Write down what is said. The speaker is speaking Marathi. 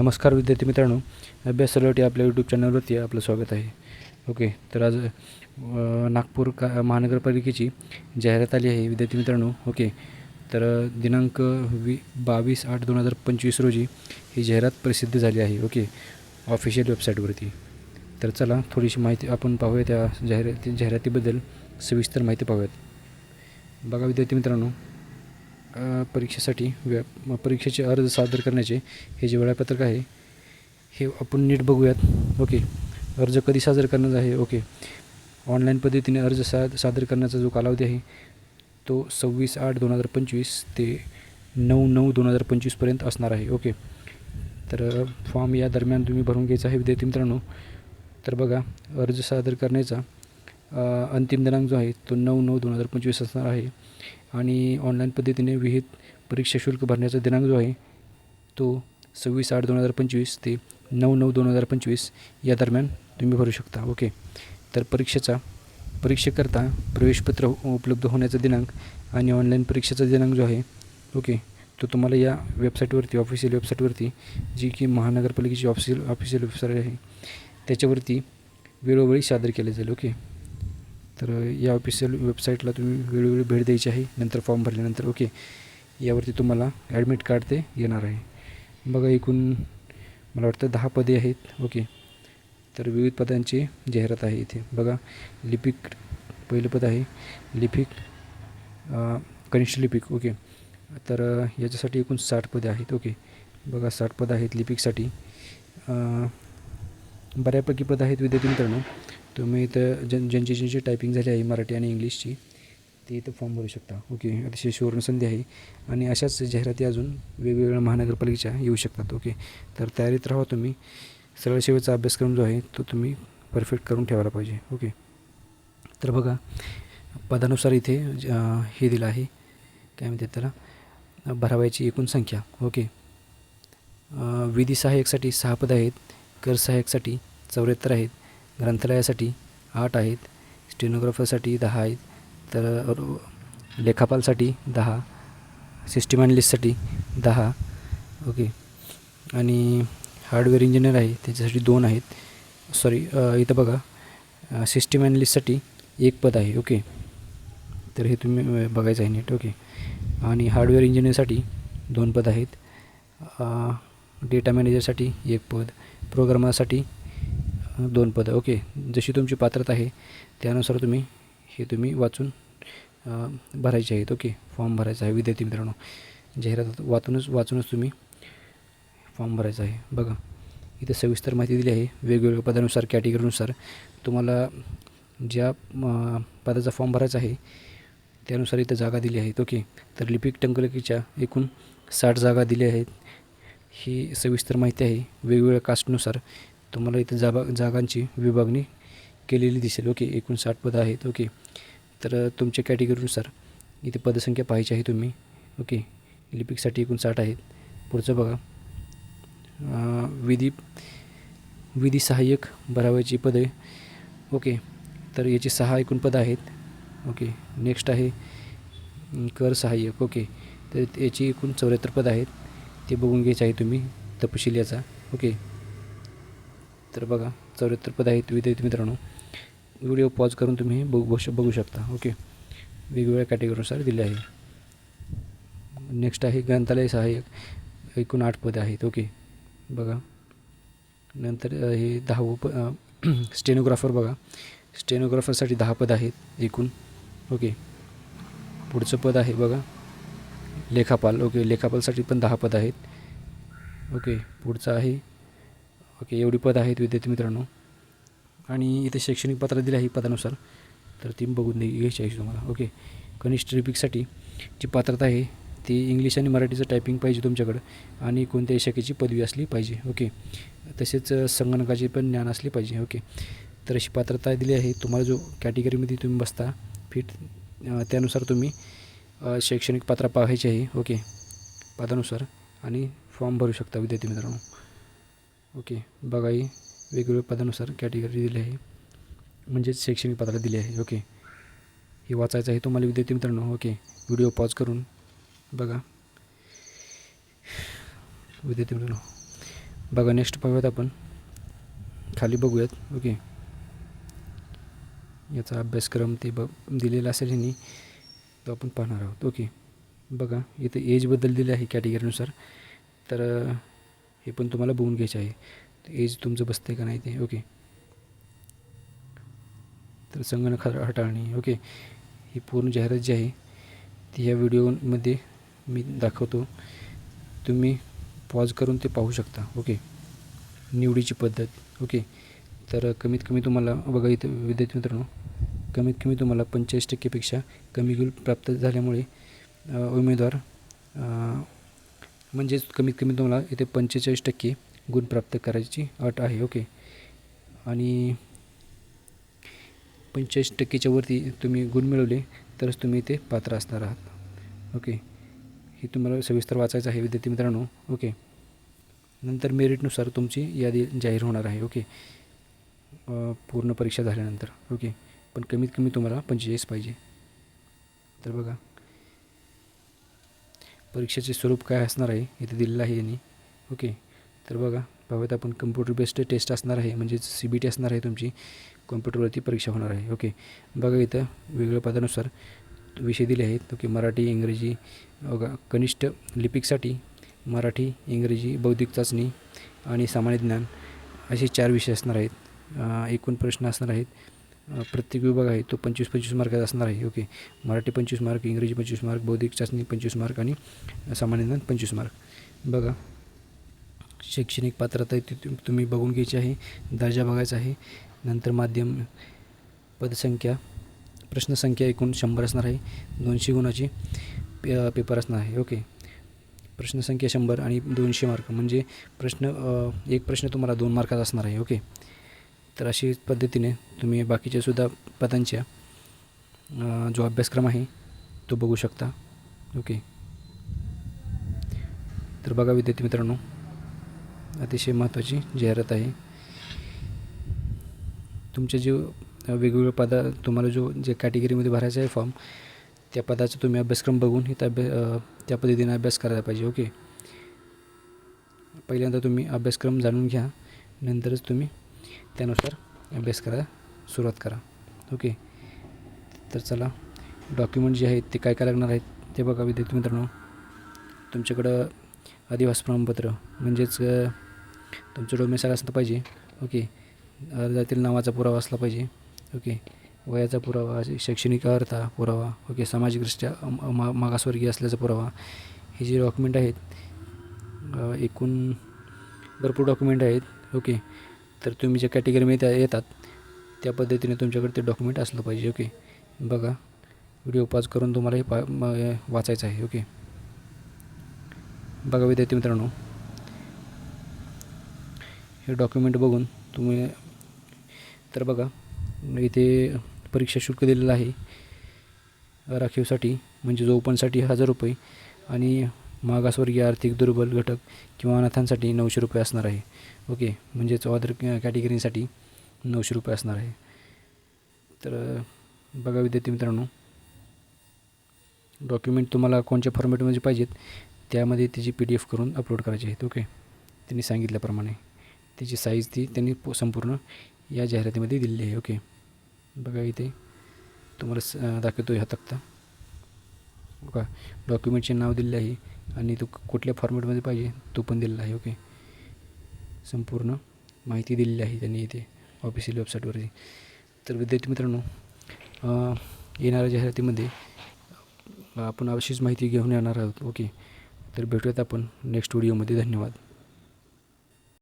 नमस्कार विद्यार्थी मित्रांनो. अभ्यास सलोटी आपल्या यूट्यूब चॅनलवरती आपलं स्वागत आहे. ओके तर आज नागपूर का महानगरपालिकेची जाहिरात आली आहे विद्यार्थी मित्रांनो. ओके तर दिनांक वी बावीस आठ दोन हजार पंचवीस रोजी ही जाहिरात प्रसिद्ध झाली आहे. ओके ऑफिशियल वेबसाईटवरती. तर चला थोडीशी माहिती आपण पाहूया त्या जाहिराती जाहिरातीबद्दल सविस्तर माहिती पाहूयात. बघा विद्यार्थी मित्रांनो परीक्षेसाठी व्या परीक्षेचे अर्ज सादर करण्याचे हे जे वेळापत्रक आहे हे आपण नीट बघूयात. ओके. अर्ज कधी सादर करण्याचा आहे? ओके. ऑनलाईन पद्धतीने अर्ज सा सादर करण्याचा जो कालावधी आहे तो सव्वीस आठ दोन हजार पंचवीस ते नऊ नऊ दोन हजार पंचवीसपर्यंत असणार आहे. ओके. तर फॉर्म या दरम्यान तुम्ही भरून घ्यायचा आहे विद्यार्थी मित्रांनो. तर बघा अर्ज सादर करण्याचा अंतिम दिनांक जो आहे तो नऊ नऊ दोन हजार पंचवीस असणार आहे. आणि ऑनलाईन पद्धतीने विहित परीक्षा शुल्क भरण्याचा दिनांक जो आहे तो सव्वीस आठ दोन हजार पंचवीस ते नऊ नऊ दोन हजार पंचवीस या दरम्यान तुम्ही भरू शकता. ओके तर परीक्षेचा परीक्षेकरता प्रवेशपत्र उपलब्ध होण्याचा दिनांक आणि ऑनलाईन परीक्षेचा दिनांक जो आहे ओके तो तुम्हाला या वेबसाईटवरती ऑफिशियल वेबसाईटवरती जी की महानगरपालिकेची ऑफिशियल ऑफिशियल वेबसाईट आहे त्याच्यावरती वेळोवेळी सादर केले जाईल. ओके तर या ऑफिशियल वेबसाईटला तुम्ही वेळोवेळी भेट द्यायची आहे. नंतर फॉर्म भरल्यानंतर ओके यावरती तुम्हाला ॲडमिट कार्ड ते येणार आहे. बघा एकूण मला वाटतं दहा पदे आहेत ओके तर विविध पदांची जाहिरात आहे इथे. बघा लिपिक पहिलं पद आहे लिपिक कनिष्ठ लिपिक ओके तर याच्यासाठी एकूण साठ पदे आहेत ओके बघा साठ पदं आहेत लिपिकसाठी. बऱ्यापैकी पदं आहेत विद्यार्थी मित्रांनो. तुम्ही इथं जन ज्यांची ज्यांची टायपिंग झाली आहे मराठी आणि इंग्लिशची. ते इथं फॉर्म भरू शकता. ओके अतिशय सुवर्णसंधी आहे. आणि अशाच जाहिराती अजून वेगवेगळ्या महानगरपालिकेच्या येऊ शकतात. ओके तर तयारीत राहा तुम्ही. सरळ सेवेचा अभ्यासक्रम जो आहे तो तुम्ही परफेक्ट करून ठेवायला पाहिजे. ओके तर बघा पदानुसार इथे हे दिलं आहे. काय म्हणतात त्याला? भरावायची एकूण संख्या. ओके विधी सहाय्यकसाठी सहा पदं आहेत. कर सहाय्यकसाठी चौऱ्याहत्तर आहेत. ग्रंथालयासाठी आठ आहेत स्टेनोग्राफरसाठी दहा आहेत तर लेखापालसाठी दहा सिस्टीम अॅनलिस्टसाठी दहा ओके. आणि हार्डवेअर इंजिनियर आहे त्याच्यासाठी दोन आहेत. सॉरी इथं बघा सिस्टीम अॅनलिस्टसाठी एक पद आहे ओके. तर हे तुम्ही बघायचं आहे नीट ओके. आणि हार्डवेअर इंजिनियरसाठी दोन पद आहेत. डेटा मॅनेजरसाठी एक पद प्रोग्रामरसाठी दोन पदं. ओके. जशी तुमची पात्रता आहे त्यानुसार तुम्ही हे तुम्ही वाचून भरायचे आहेत. ओके. फॉर्म भरायचा आहे. विद्यार्थी मित्रांनो जाहिरात वाचूनच वाचूनच तुम्ही फॉर्म भरायचा आहे. बघा इथे सविस्तर माहिती दिली आहे. वेगवेगळ्या पदानुसार कॅटेगरीनुसार तुम्हाला ज्या पदाचा फॉर्म भरायचा आहे त्यानुसार इथं जागा दिली आहेत. ओके. तर लिपिक टंकलकीच्या एकूण साठ जागा दिल्या आहेत. ही सविस्तर माहिती आहे. वेगवेगळ्या कास्टनुसार तुम्हाला इथं जागा जागांची विभागणी केलेली दिसेल. ओके एकूण साठ पदं आहेत. ओके. तर तुमच्या कॅटेगरीनुसार इथे पदसंख्या पाहायची आहे तुम्ही. ओके. लिपिकसाठी एकूण साठ आहेत. पुढचं बघा. विधी विधी सहाय्यक भरावायची पदे. ओके. तर याची सहा एकूण पदं आहेत. ओके. नेक्स्ट आहे कर सहाय्यक. ओके. तर याची एकूण चौऱ्याहत्तर पदं आहेत. ते बघून घ्यायचं आहे तुम्ही. तपशील याचा. ओके. तर बघा चौऱ्याहत्तर पद आहेत विद्यार्थी मित्रांनो. व्हिडिओ पॉज करून तुम्ही बघू बघू बघू शकता. ओके वेगवेगळ्या कॅटेगरीनुसार दिले आहे. नेक्स्ट आहे ग्रंथालय सहाय्यक. एकूण आठ पदे आहेत. ओके बघा. नंतर हे दहावं प स्टेनोग्राफर बघा. स्टेनोग्राफरसाठी दहा पद आहेत एकूण. ओके पुढचं पद आहे बघा. लेखापाल. ओके लेखापालसाठी पण दहा पद आहेत. ओके पुढचं आहे ओके एवढी पद आहेत विद्यार्थी मित्रांनो. आणि इथे शैक्षणिक पात्र दिले आहे पदानुसार. तर ती बघून घ्यायची आहे तुम्हाला. ओके कनिष्ठ लिपिकसाठी जी पात्रता आहे ती इंग्लिश आणि मराठीचं टायपिंग पाहिजे तुमच्याकडं आणि कोणत्याही शाखेची पदवी असली पाहिजे. ओके तसेच संगणकाची संगणकाचे पण ज्ञान असले पाहिजे. ओके तर अशी पात्रता दिली आहे. तुम्हाला जो कॅटेगरीमध्ये तुम्ही बसता फिट त्यानुसार तुम्ही शैक्षणिक पात्र पाहायची आहे. ओके पदानुसार आणि फॉर्म भरू शकता विद्यार्थी मित्रांनो. ओके. बघा ही वेगवेगळ्या पदानुसार कॅटेगरी दिली आहे. म्हणजेच शैक्षणिक पदाला दिली आहे. ओके. हे वाचायचं आहे तुम्हाला विद्यार्थी मित्रांनो. ओके. व्हिडिओ पॉज करून बघा. विद्यार्थी मित्रांनो बघा नेक्स्ट पाहूयात आपण. खाली बघूयात. ओके. याचा अभ्यासक्रम ते ब दिलेला असेल ह्यांनी तो आपण पाहणार आहोत. ओके. बघा इथे एजबद्दल दिले आहे कॅटेगरीनुसार तर हे पण तुम्हाला बघून घ्यायचे आहे. एज तुमचं बसते का नाही ते ओके. तर संगणक हा- हाताळणी ओके. ही पूर्ण जाहिरात जी आहे ती ह्या व्हिडिओमध्ये मी दाखवतो. तुम्ही पॉज करून ते पाहू शकता ओके. निवडीची पद्धत ओके. तर कमीत कमी तुम्हाला बघा इथं विद्यार्थी मित्रांनो कमीत कमी तुम्हाला पंचेचाळीस टक्केपेक्षा कमी गुण प्राप्त झाल्यामुळे उमेदवार म्हणजेच कमीत कमी तुम्हाला इथे पंचेचाळीस टक्के गुण प्राप्त करायची अट आहे ओके. आणि पंचेचाळीस टक्केच्या वरती तुम्ही गुण मिळवले तरच तुम्ही इथे पात्र असणार आहात ओके. हे तुम्हाला सविस्तर वाचायचं आहे विद्यार्थी मित्रांनो ओके. नंतर मेरिटनुसार तुमची यादी जाहीर होणार आहे ओके. पूर्ण परीक्षा झाल्यानंतर ओके. पण कमीत कमी तुम्हाला पंचेचाळीस पाहिजे. तर बघा. परीक्षेचे स्वरूप काय असणार आहे? इथे दिलेलं आहे यांनी. ओके. तर बघा पाहूयात आपण कम्प्युटर बेस्ड टेस्ट असणार आहे म्हणजेच सी बी टी असणार आहे तुमची. कॉम्प्युटरवरती परीक्षा होणार आहे. ओके. बघा इथं वेगवेगळ्या पदानुसार विषय दिले आहेत. ओके मराठी इंग्रजी बघा कनिष्ठ लिपिकसाठी मराठी इंग्रजी बौद्धिक चाचणी आणि सामान्य ज्ञान असे चार विषय असणार आहेत. एकूण प्रश्न असणार आहेत. प्रत्येक विभाग आहे तो पंचवीस पंचवीस मार्काचा असणार आहे ओके मराठी पंचवीस मार्क इंग्रजी पंचवीस मार्क बौद्धिक चाचणी पंचवीस मार्क आणि सामान्य ज्ञान पंचवीस मार्क बघा शैक्षणिक पात्रता ती तुम्ही बघून घ्यायची आहे दर्जा बघायचा आहे नंतर माध्यम पदसंख्या प्रश्नसंख्या एकूण शंभर असणार आहे दोनशे गुणाची पे पेपर असणार आहे ओके प्रश्नसंख्या शंभर आणि दोनशे मार्क म्हणजे प्रश्न एक प्रश्न तुम्हाला दोन मार्काचा असणार आहे ओके तर अशी पद्धतीने तुम्ही बाकीच्या सुद्धा पदांच्या जो अभ्यासक्रम आहे तो बघू शकता. ओके. तर बघा विद्यार्थी मित्रांनो अतिशय महत्त्वाची जाहिरात आहे. तुमचे जे वेगवेगळे पदा तुम्हाला जो जे कॅटेगरीमध्ये भरायचा आहे फॉर्म त्या पदाचा तुम्ही अभ्यासक्रम बघून इथं अभ्या त्या पद्धतीने अभ्यास करायला पाहिजे. ओके. पहिल्यांदा तुम्ही अभ्यासक्रम जाणून घ्या. नंतरच तुम्ही त्यानुसार अभ्यास करायला सुरुवात करा. ओके? तर चला डॉक्युमेंट जे आहेत ते काय काय लागणार आहेत ते बघा विद्यार्थी मित्रांनो. तुमच्याकडं अधिवास प्रमाणपत्र म्हणजेच तुमचं डोमेसाईल असलं पाहिजे. ओके? अर्जातील नावाचा पुरावा असला पाहिजे. ओके? वयाचा पुरावा शैक्षणिक अर्हता पुरावा ओके? सामाजिकदृष्ट्या मा मागासवर्गीय असल्याचा पुरावा. हे जे डॉक्युमेंट आहेत एकूण भरपूर डॉक्युमेंट आहेत. ओके? तर तुम्ही ज्या कॅटेगरीमध्ये त्या येतात त्या पद्धतीने तुमच्याकडे ते डॉक्युमेंट असलं पाहिजे ओके बघा व्हिडिओ पॉज करून तुम्हाला हे पा वाचायचं आहे ओके बघा विद्यार्थी मित्रांनो हे डॉक्युमेंट बघून तुम्ही तर बघा इथे परीक्षा शुल्क दिलेलं आहे राखीवसाठी म्हणजे जो ओपनसाठी हजार रुपये आणि मागासवर्गीय आर्थिक दुर्बल घटक किंवा अनाथांसाठी नऊशे रुपये असणार आहे. ओके म्हणजेच ऑदर कॅटेगरीसाठी नऊशे रुपये असणार आहे. तर बघा विद्यार्थी मित्रांनो. डॉक्युमेंट तुम्हाला कोणत्या फॉर्मॅटमध्ये पाहिजेत त्यामध्ये त्याची पी डी एफ करून अपलोड करायची आहेत. ओके त्यांनी सांगितल्याप्रमाणे. त्याची साईज ती त्यांनी संपूर्ण या जाहिरातीमध्ये दिलेली आहे. ओके बघा इथे. तुम्हाला स दाखवतो ह्या तक्ता. बघा डॉक्युमेंटचे नाव दिलेले आहे. आणि तो कुठल्या फॉर्मॅटमध्ये पाहिजे तो पण दिलेला आहे ओके संपूर्ण माहिती दिलेली आहे त्यांनी इथे ऑफिशियल वेबसाईटवरती तर विद्यार्थी मित्रांनो येणाऱ्या जाहिरातीमध्ये आपण अशीच माहिती घेऊन येणार आहोत ओके तर भेटूयात आपण नेक्स्ट व्हिडिओमध्ये धन्यवाद.